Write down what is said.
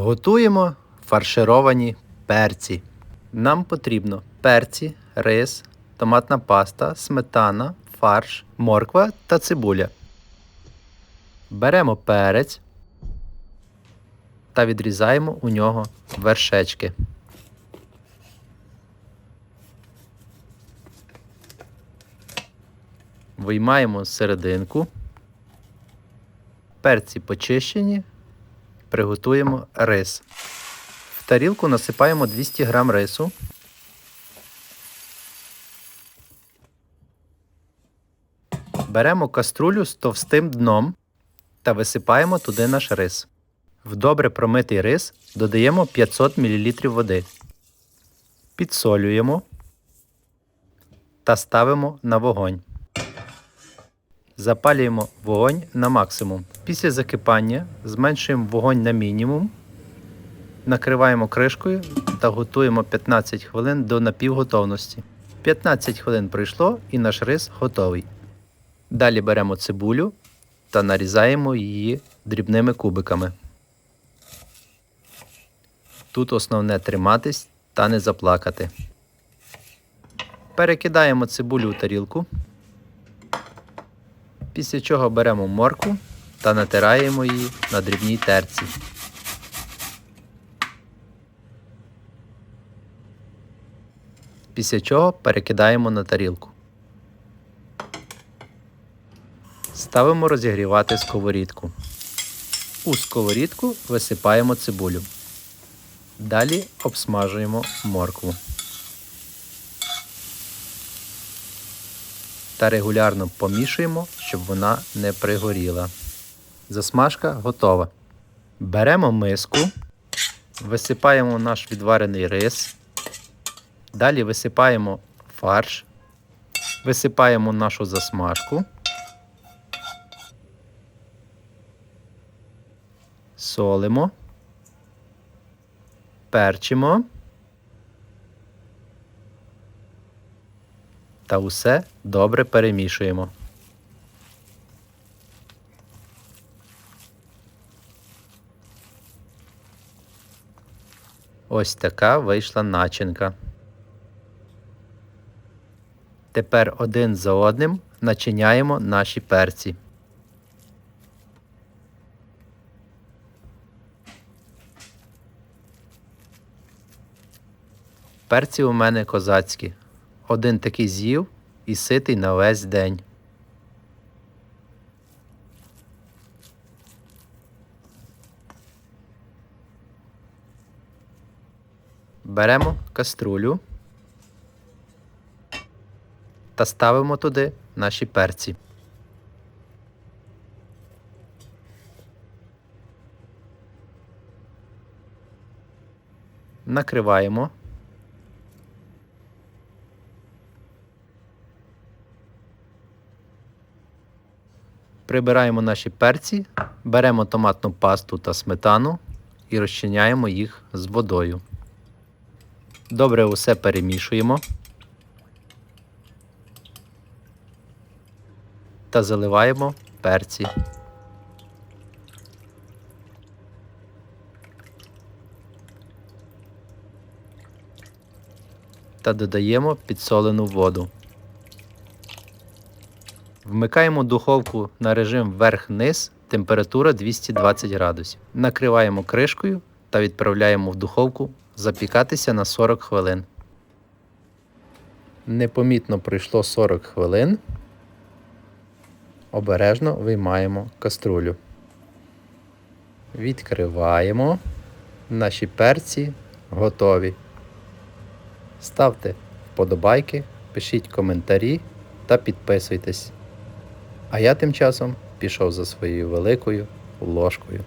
Готуємо фаршировані перці. Нам потрібно перці, рис, томатна паста, сметана, фарш, морква та цибуля. Беремо перець та відрізаємо у нього вершечки. Виймаємо серединку. Перці почищені. Приготуємо рис. В тарілку насипаємо 200 г рису. Беремо каструлю з товстим дном та висипаємо туди наш рис. В добре промитий рис додаємо 500 мл води. Підсолюємо та ставимо на вогонь. Запалюємо вогонь на максимум. Після закипання зменшуємо вогонь на мінімум, накриваємо кришкою та готуємо 15 хвилин до напівготовності. 15 хвилин пройшло і наш рис готовий. Далі беремо цибулю та нарізаємо її дрібними кубиками. Тут основне триматись та не заплакати. Перекидаємо цибулю у тарілку. Після чого беремо моркву та натираємо її на дрібній терці. Після чого перекидаємо на тарілку. Ставимо розігрівати сковорідку. У сковорідку висипаємо цибулю. Далі обсмажуємо моркву. Та регулярно помішуємо, щоб вона не пригоріла. Засмажка готова. Беремо миску, висипаємо наш відварений рис. Далі висипаємо фарш, висипаємо нашу засмажку. Солимо, перчимо та усе добре перемішуємо. Ось така вийшла начинка. Тепер один за одним начиняємо наші перці. Перці у мене козацькі. Один такий з'їв і ситий на весь день. Беремо каструлю та ставимо туди наші перці. Накриваємо. Прибираємо наші перці, беремо томатну пасту та сметану і розчиняємо їх з водою. Добре усе перемішуємо та заливаємо перці. Та додаємо підсолену воду. Вмикаємо духовку на режим вверх-низ, температура 220 градусів. Накриваємо кришкою та відправляємо в духовку запікатися на 40 хвилин. Непомітно пройшло 40 хвилин. Обережно виймаємо каструлю. Відкриваємо. Наші перці готові. Ставте вподобайки, пишіть коментарі та підписуйтесь. А я тим часом пішов за своєю великою ложкою.